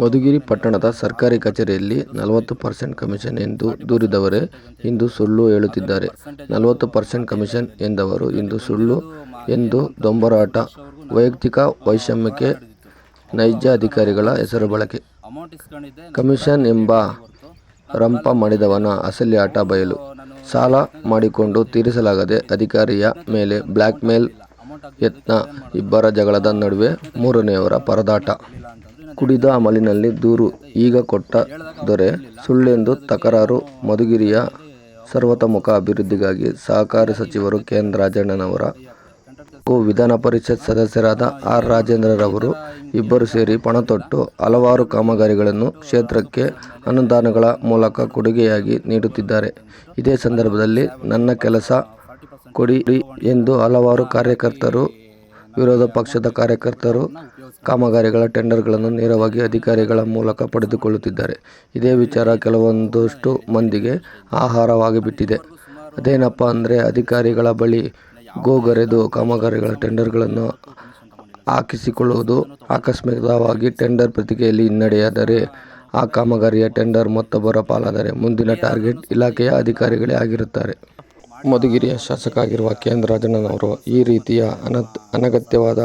ಮಧುಗಿರಿ ಪಟ್ಟಣದ ಸರ್ಕಾರಿ ಕಚೇರಿಯಲ್ಲಿ ನಲವತ್ತು ಪರ್ಸೆಂಟ್ ಕಮಿಷನ್ ಎಂದು ದೂರಿದವರೇ ಇಂದು ಸುಳ್ಳು ಹೇಳುತ್ತಿದ್ದಾರೆ. ನಲವತ್ತು ಪರ್ಸೆಂಟ್ ಕಮಿಷನ್ ಎಂದವರು ಇಂದು ಸುಳ್ಳು ಎಂದು ದೊಂಬರಾಟ, ವೈಯಕ್ತಿಕ ವೈಷಮ್ಯಕ್ಕೆ ನೈಜ ಅಧಿಕಾರಿಗಳ ಹೆಸರು ಬಳಕೆ. ಕಮಿಷನ್ ಎಂಬ ರಂಪ ಮಾಡಿದವನ ಅಸಲಿ ಆಟ ಬಯಲು. ಸಾಲ ಮಾಡಿಕೊಂಡು ತೀರಿಸಲಾಗದೆ ಅಧಿಕಾರಿಯ ಮೇಲೆ ಬ್ಲ್ಯಾಕ್ ಮೇಲ್ ಯತ್ನ, ಇಬ್ಬರ ಜಗಳದ ನಡುವೆ ಮೂರನೆಯವರ ಪರದಾಟ. ಕುಡಿದ ಅಮಲಿನಲ್ಲಿ ದೂರು ಈಗ ಕೊಟ್ಟ ದೊರೆ ಸುಳ್ಳೆಂದು ತಕರಾರು. ಮಧುಗಿರಿಯ ಸರ್ವತೋಮುಖ ಅಭಿವೃದ್ಧಿಗಾಗಿ ಸಹಕಾರಿ ಸಚಿವರು ಕೆಎನ್ ರಾಜಣ್ಣನವರ ಹಾಗೂ ವಿಧಾನ ಪರಿಷತ್ ಸದಸ್ಯರಾದ ಆರ್. ರಾಜೇಂದ್ರರವರು ಇಬ್ಬರು ಸೇರಿ ಪಣ ತೊಟ್ಟು ಹಲವಾರು ಕಾಮಗಾರಿಗಳನ್ನು ಕ್ಷೇತ್ರಕ್ಕೆ ಅನುದಾನಗಳ ಮೂಲಕ ಕೊಡುಗೆಯಾಗಿ ನೀಡುತ್ತಿದ್ದಾರೆ. ಇದೇ ಸಂದರ್ಭದಲ್ಲಿ ನನ್ನ ಕೆಲಸ ಕೊಡಿ ಎಂದು ಹಲವಾರು ಕಾರ್ಯಕರ್ತರು ವಿರೋಧ ಪಕ್ಷದ ಕಾರ್ಯಕರ್ತರು ಕಾಮಗಾರಿಗಳ ಟೆಂಡರ್ಗಳನ್ನು ನೇರವಾಗಿ ಅಧಿಕಾರಿಗಳ ಮೂಲಕ ಪಡೆದುಕೊಳ್ಳುತ್ತಿದ್ದಾರೆ. ಇದೇ ವಿಚಾರ ಕೆಲವೊಂದಷ್ಟು ಮಂದಿಗೆ ಆಹಾರವಾಗಿ ಬಿಟ್ಟಿದೆ. ಅದೇನಪ್ಪ ಅಂದರೆ ಅಧಿಕಾರಿಗಳ ಬಳಿ ಗೋಗರೆದು ಕಾಮಗಾರಿಗಳ ಟೆಂಡರ್ಗಳನ್ನು ಹಾಕಿಸಿಕೊಳ್ಳುವುದು ಆಕಸ್ಮಿಕವಾಗಿ ಟೆಂಡರ್ ಪ್ರತಿಕೆಯಲ್ಲಿ ಹಿನ್ನಡೆಯಾದರೆ ಆ ಕಾಮಗಾರಿಯ ಟೆಂಡರ್ ಮತ್ತೊಬ್ಬರ ಪಾಲಾದರೆ ಮುಂದಿನ ಟಾರ್ಗೆಟ್ ಇಲಾಖೆಯ ಅಧಿಕಾರಿಗಳೇ ಆಗಿರುತ್ತಾರೆ. ಮಧುಗಿರಿಯ ಶಾಸಕ ಆಗಿರುವ ಕೆ ಎನ್ ರಾಜಣ್ಣನವರು ಈ ರೀತಿಯ ಅನತ್, ಅನಗತ್ಯವಾದ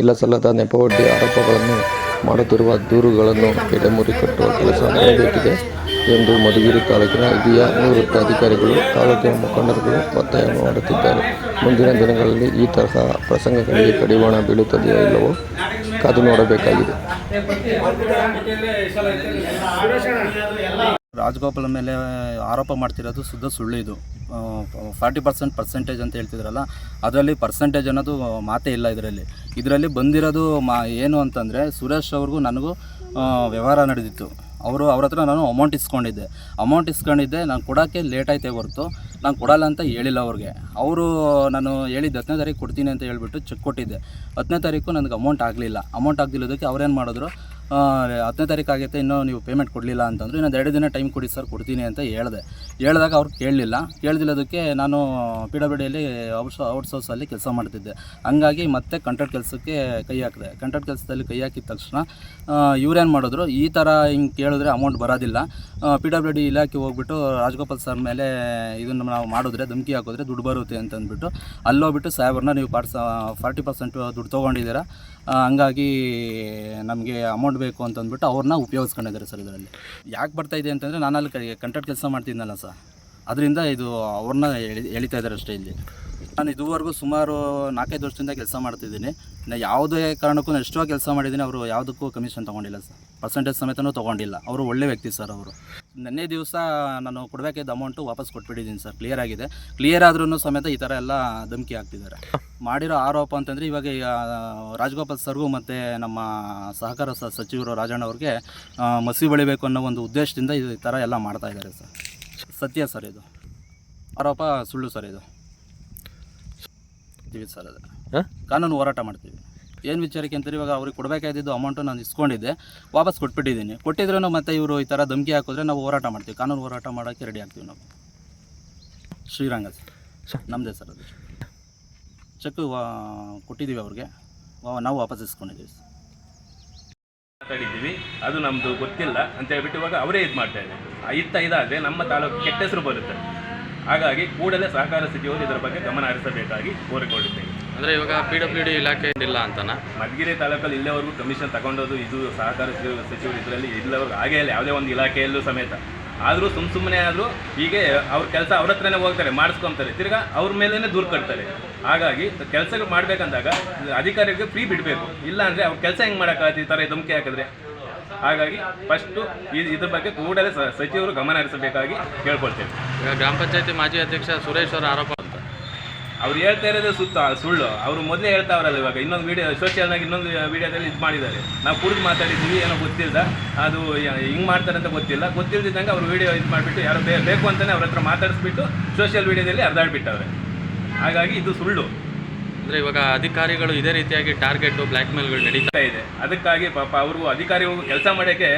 ಇಲ್ಲಸಲ್ಲದ ನೆಪವಡ್ಡಿ ಆರೋಪಗಳನ್ನು ಮಾಡುತ್ತಿರುವ ದೂರುಗಳನ್ನು ಎಡೆಮುರಿ ಕಟ್ಟುವ ಕೆಲಸ ಮಾಡಬೇಕಿದೆ ಎಂದು ಮಧುಗಿರಿ ತಾಲೂಕಿನ ಹಿರಿಯ ನಿವೃತ್ತ ಅಧಿಕಾರಿಗಳು, ತಾಲೂಕಿನ ಮುಖಂಡರುಗಳು ಒತ್ತಾಯ ಮಾಡುತ್ತಿದ್ದಾರೆ. ಮುಂದಿನ ದಿನಗಳಲ್ಲಿ ಈ ತರಹ ಪ್ರಸಂಗಗಳಿಗೆ ಕಡಿವಾಣ ಬೀಳುತ್ತದೆಯೋ ಇಲ್ಲವೋ ಕಾದು ನೋಡಬೇಕಾಗಿದೆ. ರಾಜಗೋಪಾಲ್ ಮೇಲೆ ಆರೋಪ ಮಾಡ್ತಿರೋದು ಶುದ್ಧ ಸುಳ್ಳು ಇದು. ಫಾರ್ಟಿ ಪರ್ಸೆಂಟ್ ಪರ್ಸೆಂಟೇಜ್ ಅಂತ ಹೇಳ್ತಿದ್ರಲ್ಲ, ಅದರಲ್ಲಿ ಪರ್ಸೆಂಟೇಜ್ ಅನ್ನೋದು ಮಾತೇ ಇಲ್ಲ ಇದರಲ್ಲಿ. ಇದರಲ್ಲಿ ಬಂದಿರೋದು ಮಾ, ಏನು ಅಂತಂದರೆ, ಸುರೇಶ್ ಅವ್ರಿಗೂ ನನಗೂ ವ್ಯವಹಾರ ನಡೆದಿತ್ತು. ಅವರು ಅವ್ರ ಹತ್ರ ನಾನು ಅಮೌಂಟ್ ಇಸ್ಕೊಂಡಿದ್ದೆ. ಅಮೌಂಟ್ ಇಸ್ಕೊಂಡಿದ್ದೆ, ನಾನು ಕೊಡೋಕ್ಕೆ ಲೇಟ್ ಆಯ್ತೇ ಹೊರತು, ನಾನು ಕೊಡಲ್ಲ ಅಂತ ಹೇಳಿಲ್ಲ ಅವ್ರಿಗೆ. ಅವರು ನಾನು ಹೇಳಿದ್ದು ಹತ್ತನೇ ತಾರೀಕು ಕೊಡ್ತೀನಿ ಅಂತ ಹೇಳ್ಬಿಟ್ಟು ಚೆಕ್ ಕೊಟ್ಟಿದ್ದೆ. ಹತ್ತನೇ ತಾರೀಕು ನನಗೆ ಅಮೌಂಟ್ ಆಗಲಿಲ್ಲ. ಅಮೌಂಟ್ ಆಗದಿಲ್ಲದಕ್ಕೆ ಅವ್ರೇನು ಮಾಡಿದ್ರು? ಹತ್ತನೇ ತಾರೀಕು ಆಗೈತೆ, ಇನ್ನೂ ನೀವು ಪೇಮೆಂಟ್ ಕೊಡಲಿಲ್ಲ ಅಂತಂದ್ರು, ಇನ್ನೊಂದು ಎರಡು ದಿನ ಟೈಮ್ ಕೊಡಿ ಸರ್ ಕೊಡ್ತೀನಿ ಅಂತ ಹೇಳಿದೆ. ಹೇಳಿದಾಗ ಅವ್ರು ಕೇಳಲಿಲ್ಲ. ಕೇಳ್ದಿಲ್ಲದಕ್ಕೆ ನಾನು ಪಿ ಡಬ್ಲ್ಯೂ ಡಿಯಲ್ಲಿ ಔಟ್ಸ್ ಔಟ್ಸೋರ್ಸಲ್ಲಿ ಕೆಲಸ ಮಾಡ್ತಿದ್ದೆ. ಹಂಗಾಗಿ ಮತ್ತೆ ಕಂಟ್ರಾಕ್ಟ್ ಕೆಲಸಕ್ಕೆ ಕೈ ಹಾಕಿದೆ. ಕಂಟ್ರಾಕ್ಟ್ ಕೆಲಸದಲ್ಲಿ ಕೈ ಹಾಕಿದ ತಕ್ಷಣ ಇವ್ರೇನು ಮಾಡಿದ್ರು, ಈ ಥರ ಹಿಂಗೆ ಕೇಳಿದ್ರೆ ಅಮೌಂಟ್ ಬರೋದಿಲ್ಲ. ಪಿ ಡಬ್ಲ್ಯೂ ಡಿ ಇಲಾಖೆ ಹೋಗ್ಬಿಟ್ಟು ರಾಜಗೋಪಾಲ್ ಸರ್ ಮೇಲೆ ಇದನ್ನು ನಾವು ಮಾಡಿದ್ರೆ, ಧಮಕಿ ಹಾಕಿದ್ರೆ ದುಡ್ಡು ಬರುತ್ತೆ ಅಂತಂದ್ಬಿಟ್ಟು ಅಲ್ಲೋಗ್ಬಿಟ್ಟು ಸಾಹೇಬ್ರನ್ನ ನೀವು ಪಾರ್ಟ್ಸ್ ಫಾರ್ಟಿ ಪರ್ಸೆಂಟು ದುಡ್ಡು ತೊಗೊಂಡಿದ್ದೀರಾ? ಹಂಗಾಗಿ ನಮಗೆ ಅಮೌಂಟ್ ಬೇಕು ಅಂತಂದ್ಬಿಟ್ಟು ಅವ್ರನ್ನ ಉಪಯೋಗಿಸ್ಕೊಂಡಿದ್ದಾರೆ ಸರ್ ಇದರಲ್ಲಿ. ಯಾಕೆ ಬರ್ತಾ ಇದೆ ಅಂತಂದರೆ ನಾನು ಅಲ್ಲಿ ಕಂಟ್ರಾಕ್ಟ್ ಕೆಲಸ ಮಾಡ್ತಿದ್ನಲ್ಲ ಸರ್. ಅದರಿಂದ ಇದು ಅವ್ರನ್ನ ಎಳಿ, ಎಳಿತಾ ಇದ್ದಾರೆ ಅಷ್ಟೇ ಇಲ್ಲಿ. ನಾನು ಇದುವರೆಗೂ ಸುಮಾರು ನಾಲ್ಕೈದು ವರ್ಷದಿಂದ ಕೆಲಸ ಮಾಡ್ತಿದ್ದೀನಿ. ನಾನು ಯಾವುದೇ ಕಾರಣಕ್ಕೂ ನಾನು ಎಷ್ಟೋ ಕೆಲಸ ಮಾಡಿದ್ದೀನಿ, ಅವರು ಯಾವುದಕ್ಕೂ ಕಮಿಷನ್ ತೊಗೊಂಡಿಲ್ಲ ಸರ್. ಪರ್ಸೆಂಟೇಜ್ ಸಮೇತನೂ ತೊಗೊಂಡಿಲ್ಲ. ಅವರು ಒಳ್ಳೆ ವ್ಯಕ್ತಿ ಸರ್ ಅವರು. ನೆನ್ನೆ ದಿವಸ ನಾನು ಕೊಡಬೇಕಿದ್ದ ಅಮೌಂಟು ವಾಪಸ್ ಕೊಟ್ಬಿಟ್ಟಿದ್ದೀನಿ ಸರ್. ಕ್ಲಿಯರ್ ಆಗಿದೆ. ಕ್ಲಿಯರ್ ಆದ್ರೂ ಸಮೇತ ಈ ಥರ ಎಲ್ಲ ಧಮಕಿ ಆಗ್ತಿದ್ದಾರೆ ಮಾಡಿರೋ ಆರೋಪ ಅಂತಂದರೆ ಇವಾಗ ಈ, ಆ, ರಾಜಗೋಪಾಲ್ ಸರ್ಗೂ ಮತ್ತು ನಮ್ಮ ಸಹಕಾರ ಸ- ಸಚಿವರು ರಾಜಣ್ಣ ಅವ್ರಿಗೆ ಆ, ಮಸಿ ಬೆಳಿಬೇಕು ಅನ್ನೋ ಒಂದು ಉದ್ದೇಶದಿಂದ ಈ ಥರ ಎಲ್ಲ ಮಾಡ್ತಾ ಇದ್ದಾರೆ ಸರ್. ಸತ್ಯ ಸರ್ ಇದು. ಆರೋಪ ಸುಳ್ಳು ಸರ್ ಇದು. ಇದ್ದೀವಿ ಸರ್ ಅದು. ಹಾಂ? ಕಾನೂನು ಹೋರಾಟ ಮಾಡ್ತೀವಿ. ಏನು ವಿಚಾರಕ್ಕೆ ಅಂತಾರೆ ಇವಾಗ ಅವ್ರಿಗೆ ಕೊಡಬೇಕಾಗಿದ್ದು ಅಮೌಂಟು ನಾನು ಇಸ್ಕೊಂಡಿದ್ದೆ. ವಾಪಸ್ ಕೊಟ್ಬಿಟ್ಟಿದ್ದೀನಿ. ಕೊಟ್ಟಿದ್ರೂ ಮತ್ತೆ ಇವರು ಈ ಥರ ಧಮಕಿ ಹಾಕಿದ್ರೆ ನಾವು ಹೋರಾಟ ಮಾಡ್ತೀವಿ. ಕಾನೂನು ಹೋರಾಟ ಮಾಡೋಕ್ಕೆ ರೆಡಿ ಆಗ್ತೀವಿ ನಾವು. ಶ್ರೀರಂಗ ಸರ್. ನಮ್ಮದೇ ಸರ್ ಅದು. ಚೆಕ್ ಕೊಟ್ಟಿದ್ದೀವಿ ಅವ್ರಿಗೆ. ವಾ- ನಾವು ವಾಪಸ್ ಇಸ್ಕೊಂಡಿದ್ದೀವಿ ಸರ್. ಮಾತಾಡಿದ್ದೀವಿ. ಅದು ನಮ್ಮದು ಗೊತ್ತಿಲ್ಲ ಅಂತ ಹೇಳ್ಬಿಟ್ಟು ಇವಾಗ ಅವರೇ ಇದು ಮಾಡ್ತಾ ಇದ್ದಾರೆ. ಇತ್ತ ಇದಾದರೆ ನಮ್ಮ ತಾಲೂಕು ಕೆಟ್ಟ ಹೆಸರು ಬರುತ್ತೆ. ಹಾಗಾಗಿ ಕೂಡಲೇ ಸಹಕಾರ ಸಚಿವರು ಇದರ ಬಗ್ಗೆ ಗಮನ ಹರಿಸಬೇಕಾಗಿ ಕೋರಿಕೊಂಡಿದ್ದೇವೆ ಅಂದರೆ ಇವಾಗ ಪಿ ಡಬ್ಲ್ಯೂ ಡಿ ಇಲಾಖೆ ಇಲ್ಲ ಅಂತನಾ? ಮಧುಗಿರಿ ತಾಲೂಕಲ್ಲಿ ಇಲ್ಲಿವರೆಗೂ ಕಮಿಷನ್ ತಗೊಂಡೋದು ಇದು ಸಹಕಾರ ಸಚಿವ- ಸಚಿವರು ಇದರಲ್ಲಿ ಇಲ್ಲಿವರೆಗೂ ಹಾಗೇ ಇಲ್ಲ ಯಾವುದೇ ಒಂದು ಇಲಾಖೆಯಲ್ಲೂ ಸಮೇತ. ಆದರೂ ಸುಮ್ಮ ಸುಮ್ಮನೆ ಆದರೂ ಹೀಗೆ ಅವ್ರ ಕೆಲಸ ಅವ್ರ ಹತ್ರನೇ ಹೋಗ್ತಾರೆ ಮಾಡಿಸ್ಕೊಂತಾರೆ ತಿರ್ಗಾ ಅವ್ರ ಮೇಲೇ ದೂರು ಕಟ್ತಾರೆ. ಹಾಗಾಗಿ ಕೆಲಸಗಳು ಮಾಡಬೇಕಂದಾಗ ಅಧಿಕಾರಿಗೆ ಫ್ರೀ ಬಿಡಬೇಕು. ಇಲ್ಲ ಅಂದರೆ ಅವ್ರ ಕೆಲಸ ಹೆಂಗೆ ಮಾಡೋಕ್ಕಾಗತ್ತೆ ಈ ಥರ ಧಮಕಿ ಹಾಕಿದ್ರೆ? ಹಾಗಾಗಿ ಫಸ್ಟು ಇದ್ರ ಬಗ್ಗೆ ಕೂಡಲೇ ಸಚಿವರು ಗಮನ ಹರಿಸಬೇಕಾಗಿ ಕೇಳ್ಕೊಳ್ತೇವೆ. ಈಗ ಗ್ರಾಮ ಪಂಚಾಯತಿ ಮಾಜಿ ಅಧ್ಯಕ್ಷ ಸುರೇಶ್ ಅವರ ಆರೋಪ ಅವ್ರು ಹೇಳ್ತಾ ಇರೋದೇ ಸುತ್ತ ಸುಳ್ಳು. ಅವರು ಮೊದಲೇ ಹೇಳ್ತಾವ್ರಲ್ಲ ಇವಾಗ. ಇನ್ನೊಂದು ವಿಡಿಯೋ ಸೋಷಿಯಲ್ನಾಗ ಇನ್ನೊಂದು ವಿಡಿಯೋದಲ್ಲಿ ಇದು ಮಾಡಿದ್ದಾರೆ. ನಾವು ಕುಡಿದು ಮಾತಾಡಿದ್ದೀವಿ ಏನೋ ಗೊತ್ತಿಲ್ಲ. ಅದು ಹಿಂಗೆ ಮಾಡ್ತಾರೆ ಅಂತ ಗೊತ್ತಿಲ್ಲ. ಗೊತ್ತಿಲ್ಲದಿದ್ದಂಗೆ ಅವ್ರು ವೀಡಿಯೋ ಇದು ಮಾಡಿಬಿಟ್ಟು ಯಾರು ಬೇಕು ಅಂತಲೇ ಅವ್ರ ಹತ್ರ ಮಾತಾಡಿಸ್ಬಿಟ್ಟು ಸೋಷಿಯಲ್ ವಿಡಿಯೋದಲ್ಲಿ ಹರಿದಾಡ್ಬಿಟ್ಟವ್ರೆ ಹಾಗಾಗಿ ಇದು ಸುಳ್ಳು. ಅಂದರೆ ಇವಾಗ ಅಧಿಕಾರಿಗಳು ಇದೇ ರೀತಿಯಾಗಿ ಟಾರ್ಗೆಟು ಬ್ಲ್ಯಾಕ್ ಮೇಲ್ಗಳು ನಡೀತಾ ಇದೆ. ಅದಕ್ಕಾಗಿ ಪಾಪ ಅವರು ಅಧಿಕಾರಿಗಳು ಕೆಲಸ ಮಾಡೋಕ್ಕೆ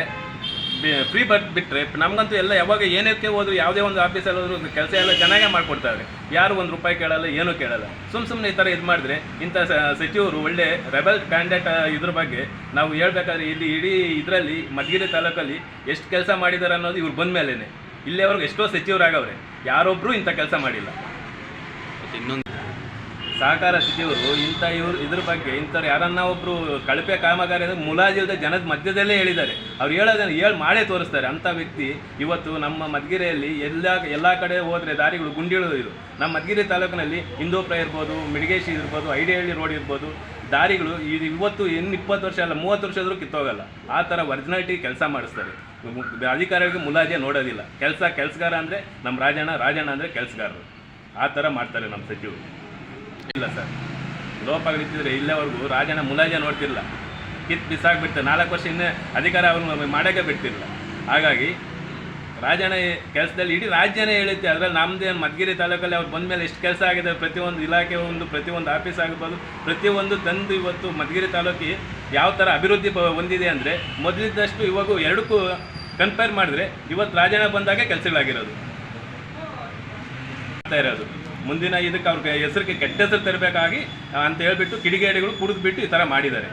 ಫ್ರೀ ಬಟ್ ಬಿಟ್ಟರೆ ನಮಗಂತೂ ಎಲ್ಲ ಯಾವಾಗ ಏನಕ್ಕೆ ಹೋದ್ರು ಯಾವುದೇ ಒಂದು ಆಫೀಸಲ್ಲಿ ಹೋದ್ರು ಕೆಲಸ ಎಲ್ಲ ಚೆನ್ನಾಗೇ ಮಾಡಿಕೊಡ್ತಾರೆ. ಯಾರು ಒಂದು ರೂಪಾಯಿ ಕೇಳಲ್ಲ, ಏನೂ ಕೇಳಲ್ಲ. ಸುಮ್ಮ ಸುಮ್ಮನೆ ಈ ಥರ ಇದು ಮಾಡಿದ್ರೆ ಇಂಥ ಸಚಿವರು ಒಳ್ಳೆ ರೆಬಲ್ ಕ್ಯಾಂಡಿಡೇಟ್ ಇದ್ರ ಬಗ್ಗೆ ನಾವು ಹೇಳ್ಬೇಕಾದ್ರೆ ಇಲ್ಲಿ ಇಡೀ ಇದರಲ್ಲಿ ಮಧುಗಿರಿ ತಾಲೂಕಲ್ಲಿ ಎಷ್ಟು ಕೆಲಸ ಮಾಡಿದ್ದಾರೆ ಅನ್ನೋದು ಇವ್ರು ಬಂದ ಮೇಲೇ ಇಲ್ಲಿವರೆಗೂ ಎಷ್ಟೋ ಸಚಿವರಾಗವ್ರೆ. ಯಾರೊಬ್ಬರು ಇಂಥ ಕೆಲಸ ಮಾಡಿಲ್ಲ. ಇನ್ನೊಂದು ಸಹಕಾರ ಸಚಿವರು ಇಂಥ ಇವರು ಇದ್ರ ಬಗ್ಗೆ ಇಂಥವ್ರು ಯಾರನ್ನ ಒಬ್ಬರು ಕಳಪೆ ಕಾಮಗಾರಿ ಅಂದರೆ ಮುಲಾಜಿಲ್ದ ಜನದ ಮಧ್ಯದಲ್ಲೇ ಹೇಳಿದ್ದಾರೆ. ಅವ್ರು ಹೇಳೋದನ್ನು ಹೇಳಿ ಮಾಡೇ ತೋರಿಸ್ತಾರೆ. ಅಂಥ ವ್ಯಕ್ತಿ ಇವತ್ತು ನಮ್ಮ ಮಧುಗಿರಿಯಲ್ಲಿ ಎಲ್ಲ ಎಲ್ಲ ಕಡೆ ಹೋದರೆ ದಾರಿಗಳು ಗುಂಡಿಗಳು ಇದು. ನಮ್ಮ ಮಧುಗಿರಿ ತಾಲೂಕಿನಲ್ಲಿ ಹಿಂದೂಪ್ರ ಇರ್ಬೋದು, ಮಿಡಿಗೇಶಿ ಇರ್ಬೋದು, ಐಡಿಹಳ್ಳಿ ರೋಡ್ ಇರ್ಬೋದು, ದಾರಿಗಳು ಇದು ಇವತ್ತು ಇನ್ನು ಇಪ್ಪತ್ತು ವರ್ಷ ಅಲ್ಲ, ಮೂವತ್ತು ವರ್ಷ ಆದರೂ ಕಿತ್ತೋಗಲ್ಲ. ಆ ಥರ ಒರಿಜಿನಾಲಿಟಿ ಕೆಲಸ ಮಾಡಿಸ್ತಾರೆ. ಅಧಿಕಾರಿಗಳಿಗೆ ಮುಲಾಜೆ ನೋಡೋದಿಲ್ಲ. ಕೆಲಸ ಕೆಲಸಗಾರ ಅಂದರೆ ನಮ್ಮ ರಾಜಣ್ಣ ರಾಜಣ್ಣ ಅಂದರೆ ಕೆಲಸಗಾರರು. ಆ ಥರ ಮಾಡ್ತಾರೆ ನಮ್ಮ ಸಚಿವರು. ಇಲ್ಲ ಸರ್. ಲೋಪಗಳಿದ್ದರೆ ಇಲ್ಲೇವರೆಗೂ ರಾಜನ ಮುಲಾಜ ನೋಡ್ತಿಲ್ಲ ಕಿತ್ ಬಿಸಾಕ್ಬಿಡ್ತಾರೆ ನಾಲ್ಕು ವರ್ಷ ಇನ್ನೇ ಅಧಿಕಾರ ಅವ್ರನ್ನ ಮಾಡೋಕ್ಕೆ ಬಿಡ್ತಿರಲಿಲ್ಲ. ಹಾಗಾಗಿ ರಾಜನ ಕೆಲಸದಲ್ಲಿ ಇಡೀ ರಾಜ್ಯನೇ ಹೇಳುತ್ತೆ ಅದರಲ್ಲಿ ನಮ್ಮದೇ ಮಧುಗಿರಿ ತಾಲೂಕಲ್ಲಿ ಅವ್ರು ಬಂದ ಮೇಲೆ ಎಷ್ಟು ಕೆಲಸ ಆಗಿದೆ ಪ್ರತಿಯೊಂದು ಇಲಾಖೆ ಒಂದು ಪ್ರತಿಯೊಂದು ಆಫೀಸ್ ಆಗಿರ್ಬೋದು ಪ್ರತಿಯೊಂದು ತಂದು ಇವತ್ತು ಮಧುಗಿರಿ ತಾಲೂಕಿ ಯಾವ ಥರ ಅಭಿವೃದ್ಧಿ ಹೊಂದಿದೆ ಅಂದರೆ ಮೊದಲಿದ್ದಷ್ಟು ಇವಾಗೂ ಎರಡಕ್ಕೂ ಕಂಪೇರ್ ಮಾಡಿದ್ರೆ ಇವತ್ತು ರಾಜನ ಬಂದಾಗ ಕೆಲಸಗಳಾಗಿರೋದು. ಇರೋದು. ಮುಂದಿನ ಇದಕ್ಕೆ ಅವ್ರಿಗೆ ಹೆಸರಿಗೆ ಕೆಟ್ಟ ಹೆಸರು ತರಬೇಕಾಗಿ ಅಂತ ಹೇಳ್ಬಿಟ್ಟು ಕಿಡಿಗೇಡಿಗಳು ಕುಡಿದ್ಬಿಟ್ಟು ಈ ಥರ ಮಾಡಿದ್ದಾರೆ.